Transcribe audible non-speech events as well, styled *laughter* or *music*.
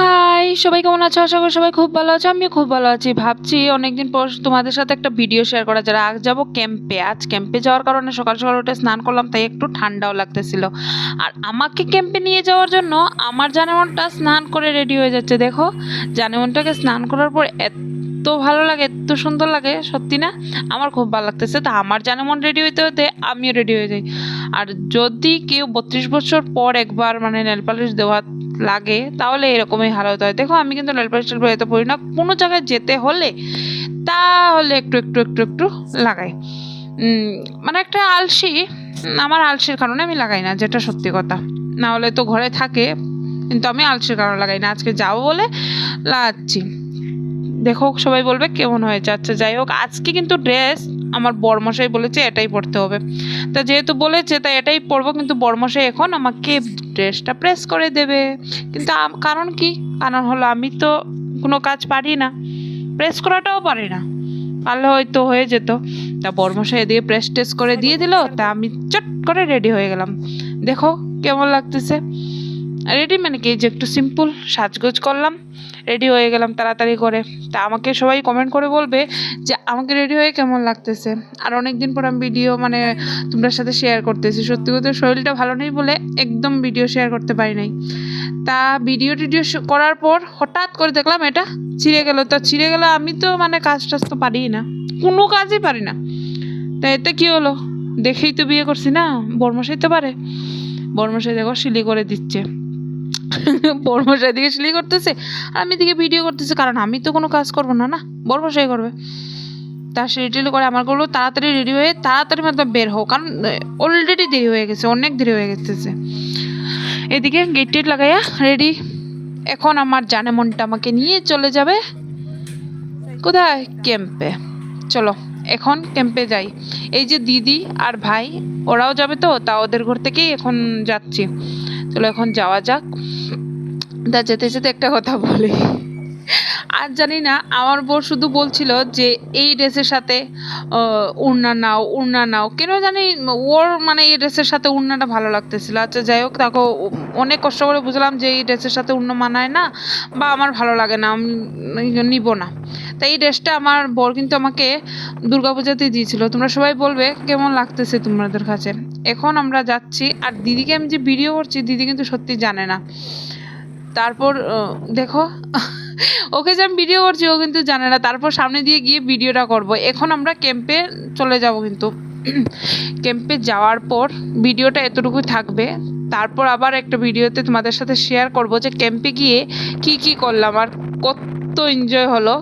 High সবাই কেমন আছো? আশা করি সবাই খুব ভালো আছো, আমিও খুব ভালো আছি। ভাবছি অনেকদিন পর তোমাদের সাথে একটা ভিডিও শেয়ার করা যারা আজ যাব ক্যাম্পে আজ ক্যাম্পে যাওয়ার কারণে সকাল সকাল উঠে স্নান করলাম, তাই একটু ঠান্ডাও লাগতেছিল। আর আমাকে ক্যাম্পে নিয়ে যাওয়ার জন্য আমার জানেমনটা স্নান করে রেডি হয়ে যাচ্ছে, দেখো। জানেমনটাকে স্নান করার পর এত ভালো লাগে, এত সুন্দর লাগে, সত্যি না? আমার খুব ভালো লাগতেছে। তা আমার জানেমন রেডি হইতে হতে আমিও রেডি হয়ে যাই। আর যদি কেউ বত্রিশ বছর পর একবার মানে নেল পালিশ দেওয়া লাগে, তাহলে এরকমই হাল হতে হয়। দেখো, আমি কিন্তু নেল পালিশ টেল এত পড়ি না। কোনো জায়গায় যেতে হলে তাহলে একটু একটু একটু একটু লাগাই। মানে একটা আলসি, আমার আলসির কারণে আমি লাগাই না, যেটা সত্যি কথা। না হলে তো ঘরে থাকে, কিন্তু আমি আলসির কারণে লাগাই না। আজকে যাব বলে লাগাচ্ছি দেখো সবাই বলবে কেমন হয়েছে। আচ্ছা যাই হোক, আজকে কিন্তু ড্রেস আমার বরমশাই বলেছে এটাই পরতে হবে। তা যেহেতু বলেছে, তাই এটাই পরবো, কিন্তু বরমশাই এখন আমাকে ড্রেসটা প্রেস করে দেবে। কিন্তু কারণ কি? কারণ হলো আমি তো কোনো কাজ পারি না। প্রেস করাটাও পারি না। পারলে হয়তো হয়ে যেত। তা বরমশাই এদিকে প্রেস টেস করে দিয়ে দিল, তা আমি চট করে রেডি হয়ে গেলাম। দেখো কেমন লাগতেছে। রেডি মানে কি, যে একটু সিম্পল সাজগোজ করলাম রেডি হয়ে গেলাম তাড়াতাড়ি করে। তা আমাকে সবাই কমেন্ট করে বলবে যে, আমাকে রেডি হয়ে কেমন লাগতেছে? আর অনেক দিন পর আমি ভিডিও মানে তোমাদের সাথে শেয়ার করতেছি। সত্যি কথা শরীরটা ভালো নেই বলে একদম ভিডিও শেয়ার করতে পারি নাই। তা ভিডিও টিডিও করার পর হঠাৎ করে দেখলাম এটা ছিঁড়ে গেল। তা ছিঁড়ে গেলে আমি তো মানে কাজ টাজ তো পারিই না, কোনো কাজই পারি না। তা এতে কি হলো? দেখেই তো বিয়ে করছি না, বর্মশাই তো পারে। বর্মশাই দেখো সিলি করে দিচ্ছে। *laughs* বর্মশাই দিকে সিলি করতেছে, আর আমি দিকে ভিডিও করতেছে, কারণ আমি তো কোনো কাজ করব না না? বর্মশাই করবে। তা সিলি টিলি করে, আমারগুলো তাড়াতাড়ি রেডি হয়ে, তাড়াতাড়ি মতো বের হোক কারণ অলরেডি দেরি হয়ে গেছে, অনেক দেরি হয়ে গেছে। এদিকে গেট টেট লাগাইয়া রেডি এখন আমার জানে মনটা আমাকে নিয়ে চলে যাবে। কোথায়? ক্যাম্পে। চলো, এখন ক্যাম্পে যাই। এই যে দিদি আর ভাই, ওরাও যাবে তো, তা ওদের ঘর থেকেই এখন যাচ্ছি। চলো এখন যাওয়া যাক। তা যেতে যেতে একটা কথা বলি। আর জানি না, আমার বউ শুধু বলছিল যে এই ড্রেসের সাথে উড়না নাও উড়না নাও। কেন জানি ওর মানে এই ড্রেসের সাথে উড়নাটা ভালো লাগতেছিল। আচ্ছা যাই হোক তাকে অনেক কষ্ট করে বুঝলাম যে এই ড্রেসের সাথে উড়না মানায় না বা আমার ভালো লাগে না, আমি নিব না। তাই এই ড্রেসটা আমার বর কিন্তু আমাকে দুর্গাপূজাতেই দিয়েছিল। তোমরা সবাই বলবে, কেমন লাগতেছে তোমাদের কাছে? এখন আমরা যাচ্ছি, আর দিদিকে আমি যে ভিডিও করছি, দিদি কিন্তু সত্যি জানে না। তারপর দেখো *laughs* ওকে যে আমি ভিডিও করছি, ও কিন্তু জানে না। তারপর সামনে দিয়ে গিয়ে ভিডিওটা করব। এখন আমরা ক্যাম্পে চলে যাব কিন্তু। *clears throat* ক্যাম্পে যাওয়ার পর ভিডিওটা এতটুকুই থাকবে। তারপর আবার একটা ভিডিওতে তোমাদের সাথে শেয়ার করব যে ক্যাম্পে গিয়ে কি কি করলাম আর কত এনজয় হলো।